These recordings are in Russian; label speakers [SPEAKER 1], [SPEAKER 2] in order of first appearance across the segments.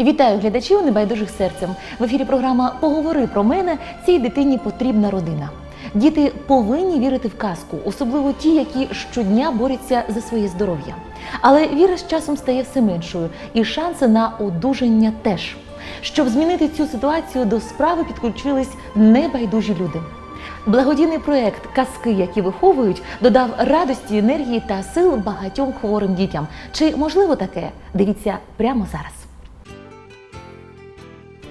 [SPEAKER 1] Вітаю глядачів небайдужих серцем. В ефірі програма Поговори про мене. Цій дитині потрібна родина. Діти повинні вірити в казку, особливо ті, які щодня борються за своє здоров'я. Але віра з часом стає все меншою, і шанси на одужання теж. Щоб змінити цю ситуацію, до справи підключились небайдужі люди. Благодійний проект Казки, які виховують, додав радості, енергії та сил багатьом хворим дітям. Чи можливо таке? Дивіться прямо зараз.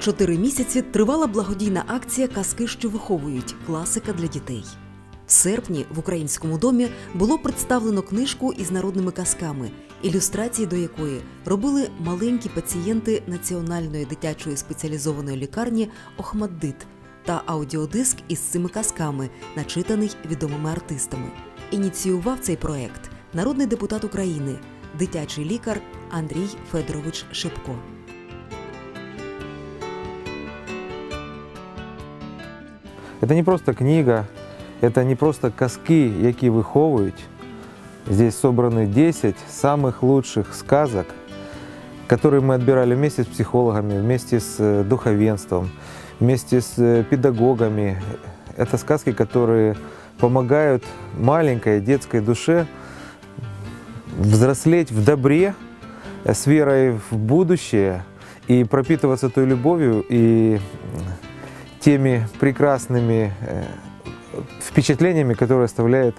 [SPEAKER 2] Чотири місяці тривала благодійна акція Казки, що виховують класика для дітей. В серпні в українському домі було представлено книжку із народними казками, ілюстрації до якої робили маленькі пацієнти Національної дитячої спеціалізованої лікарні Охмаддит та аудіодиск із цими казками, начитаний відомими артистами. Ініціював цей проект народний депутат України, дитячий лікар Андрій Федорович Шипко.
[SPEAKER 3] Это не просто книга, это не просто казки, які виховують. Здесь собраны 10 самых лучших сказок, которые мы отбирали вместе с психологами, вместе с э, духовенством, вместе с э, педагогами. Это сказки, которые помогают маленькой детской душе взрослеть в добре, э, с верой в будущее и пропитываться той любовью и теми прекрасными э, впечатлениями, которые оставляет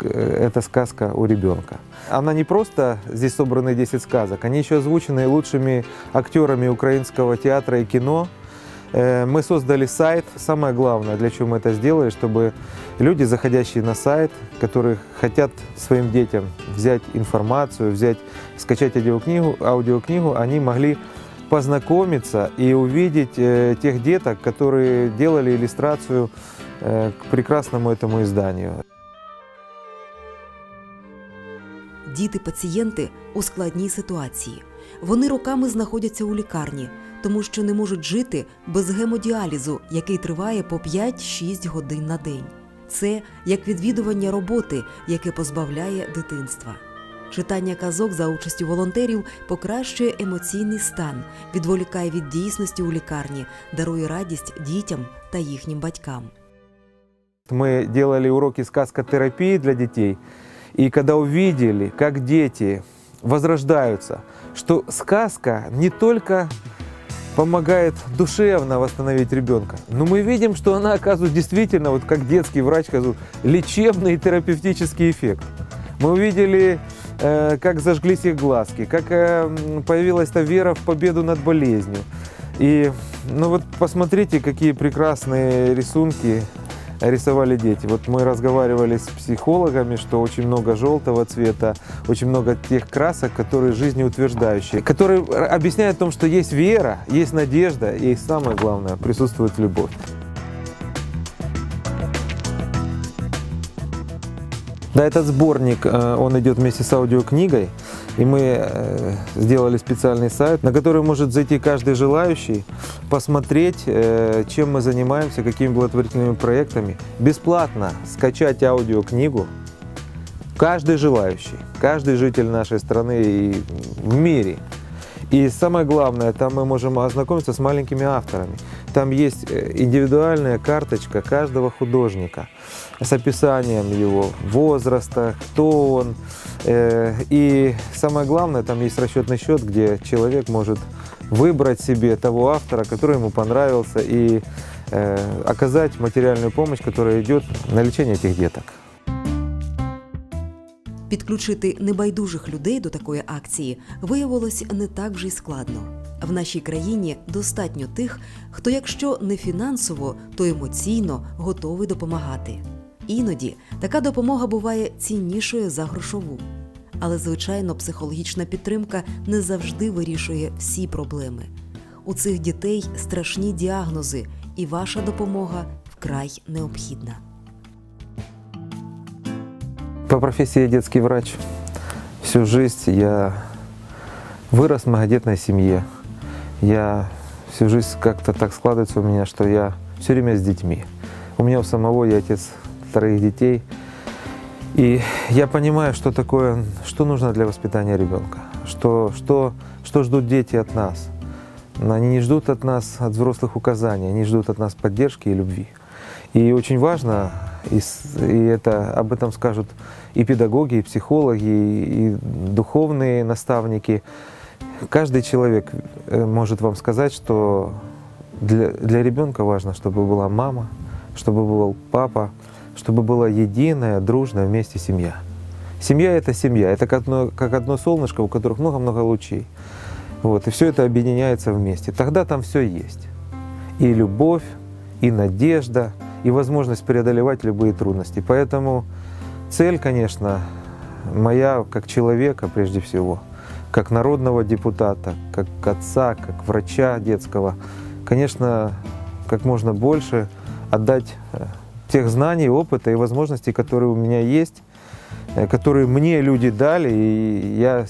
[SPEAKER 3] э, эта сказка у ребенка. Она не просто, здесь собраны 10 сказок, они еще озвучены лучшими актерами украинского театра и кино. Э, Мы создали сайт. Самое главное, для чего мы это сделали, чтобы люди, заходящие на сайт, которые хотят своим детям взять информацию, взять, скачать аудиокнигу, аудиокнигу они могли познакомиться и увидеть э, тех деток, которые делали иллюстрацию э, к прекрасному этому изданию.
[SPEAKER 2] Діти-пацієнти у складній ситуації. Вони роками знаходяться у лікарні, тому що не можуть жити без гемодіалізу, який триває по 5-6 годин на день. Це як відвідування роботи, яке позбавляє дитинства. Читання казок за участю волонтерів покращує емоційний стан, відволікає від дійсності у лікарні, дарує радість дітям та їхнім батькам.
[SPEAKER 3] Мы делали уроки сказкотерапии для детей, и когда увидели, как дети возрождаются, что сказка не только помогает душевно восстановить ребенка, но мы видим, что она оказывает действительно, вот как детский врач сказал, лечебный и терапевтический эффект. Мы увидели, э, как зажглись их глазки, как э, появилась та вера в победу над болезнью. И ну вот посмотрите, какие прекрасные рисунки рисовали дети. Вот мы разговаривали с психологами, что очень много желтого цвета, очень много тех красок, которые жизнеутверждающие, которые объясняют о том, что есть вера, есть надежда и самое главное, присутствует любовь. Да, этот сборник, э, он идет вместе с аудиокнигой, и мы э, сделали специальный сайт, на который может зайти каждый желающий, посмотреть, э, чем мы занимаемся, какими благотворительными проектами, бесплатно скачать аудиокнигу. Каждый желающий, каждый житель нашей страны и в мире. И самое главное, там мы можем ознакомиться с маленькими авторами. Там есть индивидуальная карточка каждого художника с описанием его возраста, кто он. Э, И самое главное, там есть расчетный счет, где человек может выбрать себе того автора, который ему понравился, и э, оказать материальную помощь, которая идет на лечение этих деток.
[SPEAKER 2] Підключити небайдужих людей до такої акції виявилось не так вже й складно. В нашій країні достатньо тих, хто, якщо не фінансово, то емоційно готовий допомагати. Іноді така допомога буває ціннішою за грошову. Але, звичайно, психологічна підтримка не завжди вирішує всі проблеми. У цих дітей страшні діагнози, і ваша допомога вкрай необхідна.
[SPEAKER 3] По профессии я детский врач. Всю жизнь я вырос в многодетной семье. Я всю жизнь как-то так складывается у меня, что я все время с детьми. У меня у самого я отец троих детей. И я понимаю, что такое, что нужно для воспитания ребенка, что, что, что ждут дети от нас. Они не ждут от нас, от взрослых указаний, они ждут от нас поддержки и любви. И очень важно, и, и это, об этом скажут и педагоги, и психологи, и, и духовные наставники. Каждый человек э, может вам сказать, что для, для ребенка важно, чтобы была мама, чтобы был папа, чтобы была единая, дружная вместе семья. Семья — это семья, это как одно, как одно солнышко, у которых много-много лучей. Вот, и все это объединяется вместе. Тогда там все есть. И любовь, и надежда, и возможность преодолевать любые трудности. Поэтому цель, конечно, моя как человека прежде всего, как народного депутата, как отца, как врача детского, конечно, как можно больше отдать э, тех знаний, опыта и возможностей, которые у меня есть, э, которые мне люди дали, и я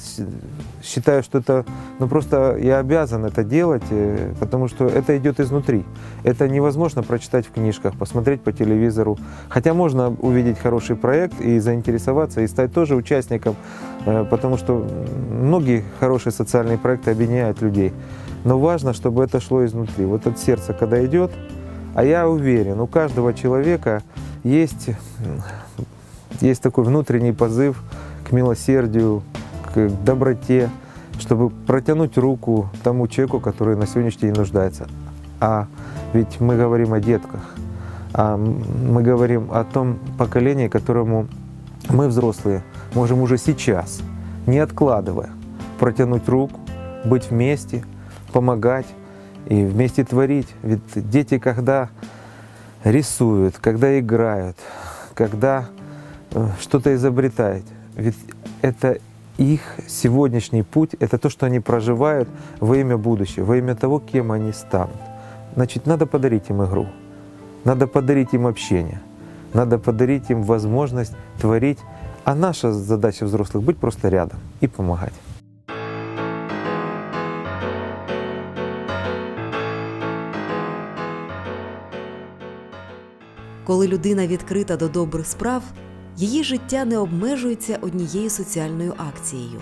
[SPEAKER 3] считаю, что это, ну просто я обязан это делать, э, потому что это идет изнутри. Это невозможно прочитать в книжках, посмотреть по телевизору. Хотя можно увидеть хороший проект и заинтересоваться, и стать тоже участником, э, потому что многие хорошие социальные проекты объединяют людей. Но важно, чтобы это шло изнутри. Вот от сердца, когда идет, а я уверен, у каждого человека есть, есть такой внутренний позыв к милосердию, к доброте, чтобы протянуть руку тому человеку, который на сегодняшний день нуждается. А ведь мы говорим о детках, а мы говорим о том поколении, которому мы, взрослые, можем уже сейчас, не откладывая, протянуть руку, быть вместе, помогать и вместе творить. Ведь дети, когда рисуют, когда играют, когда э, что-то изобретают, ведь это их сегодняшний путь, это то, что они проживают во имя будущего, во имя того, кем они станут. Значит, надо подарить им игру, надо подарить им общение, надо подарить им возможность творить. А наша задача взрослых — быть просто рядом и помогать.
[SPEAKER 2] Коли людина відкрита до добрих справ, її життя не обмежується однією соціальною акцією.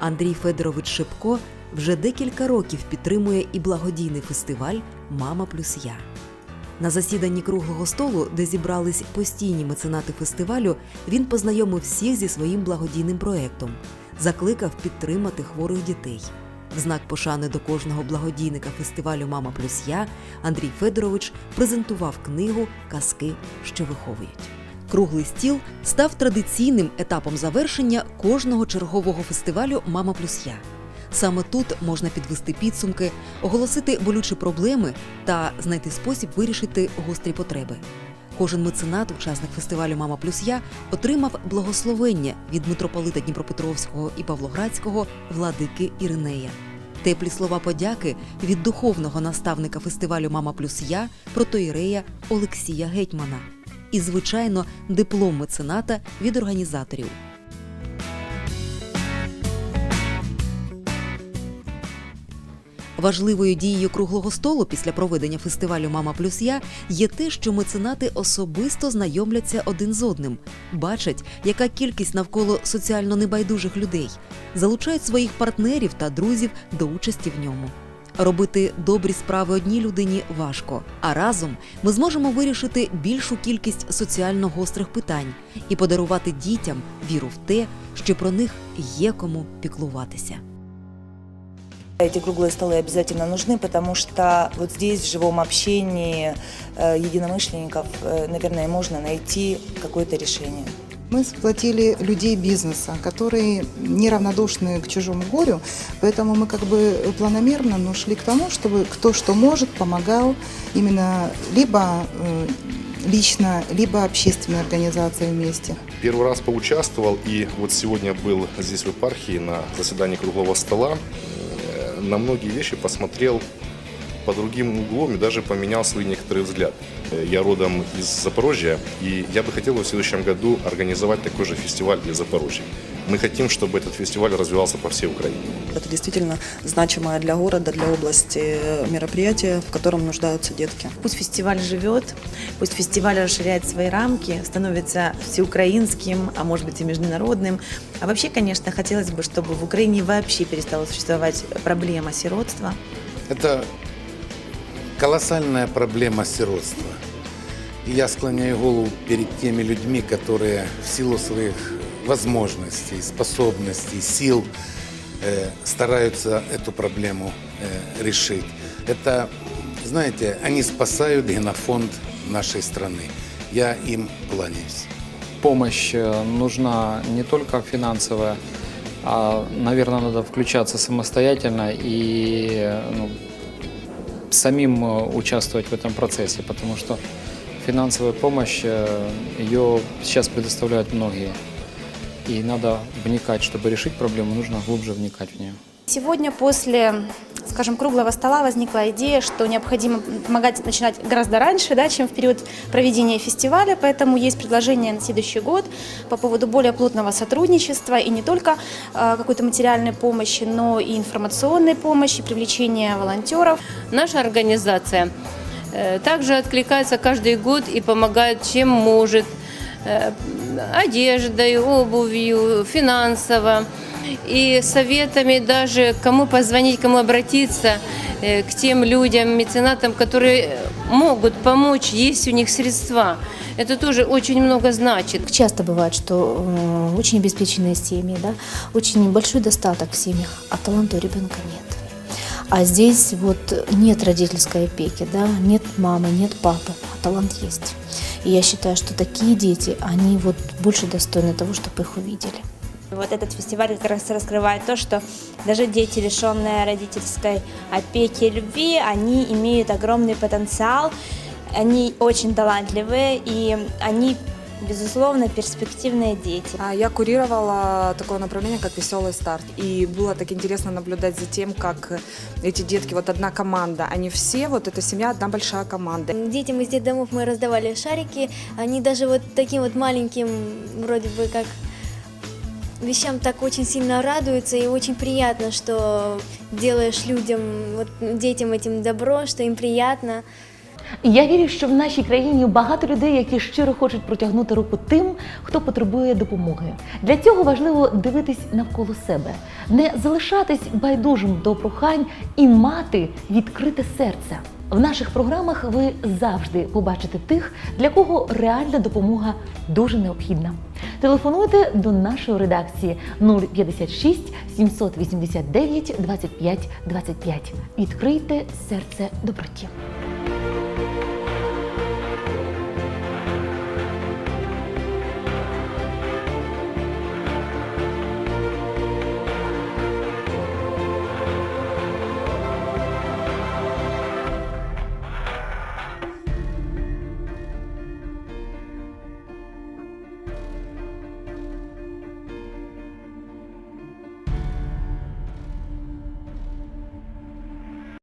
[SPEAKER 2] Андрій Федорович Шипко вже декілька років підтримує і благодійний фестиваль Мама плюс я. На засіданні круглого столу, де зібрались постійні меценати фестивалю, він познайомив всіх зі своїм благодійним проектом, закликав підтримати хворих дітей. В знак пошани до кожного благодійника фестивалю Мама плюс я Андрій Федорович презентував книгу Казки, що виховують. Круглий стіл став традиційним етапом завершення кожного чергового фестивалю Мама плюс я. Саме тут можна підвести підсумки, оголосити болючі проблеми та знайти спосіб вирішити гострі потреби. Кожен меценат, учасник фестивалю Мама плюс я отримав благословення від митрополита Дніпропетровського і Павлоградського владики Іринея. Теплі слова подяки від духовного наставника фестивалю Мама плюс я протоїрея Олексія Гетьмана. І, звичайно, диплом мецената від організаторів. Важливою дією круглого столу після проведення фестивалю Мама плюс я є те, що меценати особисто знайомляться один з одним, бачать, яка кількість навколо соціально небайдужих людей, залучають своїх партнерів та друзів до участі в ньому. Робити добрі справи одній людині важко, а разом ми зможемо вирішити більшу кількість соціально гострих питань і подарувати дітям віру в те, що про них є кому піклуватися.
[SPEAKER 4] Эти круглые столы обязательно нужны, потому что вот здесь, в живом общении э, единомышленников, э, наверное, можно найти какое-то решение.
[SPEAKER 5] Мы сплотили людей бизнеса, которые неравнодушны к чужому горю, поэтому мы как бы планомерно ну, шли к тому, чтобы кто что может, помогал именно либо э, лично, либо общественной организации вместе.
[SPEAKER 6] Первый раз поучаствовал и вот сегодня был здесь в епархии на заседании круглого стола. На многие вещи посмотрел по другим углом и даже поменял свои некоторые взгляды. Э, Я родом из Запорожья, и я бы хотел в следующем году организовать такой же фестиваль для Запорожья. Мы хотим, чтобы этот фестиваль развивался по всей Украине.
[SPEAKER 7] Это действительно значимое для города, для области э, мероприятие, в котором нуждаются детки.
[SPEAKER 8] Пусть фестиваль живет, пусть фестиваль расширяет свои рамки, становится всеукраинским, а может быть и международным. А вообще, конечно, хотелось бы, чтобы в Украине вообще перестала существовать проблема сиротства.
[SPEAKER 9] Это колоссальная проблема сиротства. И я склоняю голову перед теми людьми, которые в силу своих возможностей, способностей, сил э, стараются эту проблему э, решить. Это, знаете, они спасают генофонд нашей страны. Я им кланяюсь.
[SPEAKER 10] помощь э, нужна не только финансовая, а, наверное, надо включаться самостоятельно и э, ну, самим э, участвовать в этом процессе, потому что финансовая помощь, э, ее сейчас предоставляют многие. И надо вникать, чтобы решить проблему, нужно глубже вникать в нее.
[SPEAKER 11] Сегодня после, скажем, круглого стола возникла идея, что необходимо помогать начинать гораздо раньше, да, чем в период проведения фестиваля, поэтому есть предложение на следующий год по поводу более плотного сотрудничества и не только э, какой-то материальной помощи, но и информационной помощи, привлечения волонтеров.
[SPEAKER 12] Наша организация э, также откликается каждый год и помогает, чем может, э, одеждой, обувью, финансово и советами даже, кому позвонить, кому обратиться э, к тем людям, меценатам, которые могут помочь, есть у них средства. Это тоже очень много значит.
[SPEAKER 11] Часто бывает, что э, очень обеспеченные семьи, да, очень большой достаток в семьях, а таланта у ребенка нет. А здесь вот нет родительской опеки, да, нет мамы, нет папы, а талант есть. И я считаю, что такие дети, они вот больше достойны того, чтобы их увидели.
[SPEAKER 13] Вот этот фестиваль как раз раскрывает то, что даже дети, лишенные родительской опеки и любви, они имеют огромный потенциал, они очень талантливые, и они, безусловно, перспективные дети.
[SPEAKER 14] А Я курировала такое направление, как «Веселый старт». И было так интересно наблюдать за тем, как эти детки, вот одна команда, они все, вот эта семья, одна большая команда.
[SPEAKER 11] Детям из детдомов мы раздавали шарики, они даже вот таким вот маленьким, вроде бы как вещам так очень сильно радуются, и очень приятно, что делаешь людям, вот, детям этим добро, что им приятно.
[SPEAKER 1] Я вірю, що в нашій країні багато людей, які щиро хочуть протягнути руку тим, хто потребує допомоги. Для цього важливо дивитись навколо себе, не залишатись байдужим до прохань і мати відкрите серце. В наших програмах ви завжди побачите тих, для кого реальна допомога дуже необхідна. Телефонуйте до нашої редакції 056 789 25 25. Відкрийте серце доброті.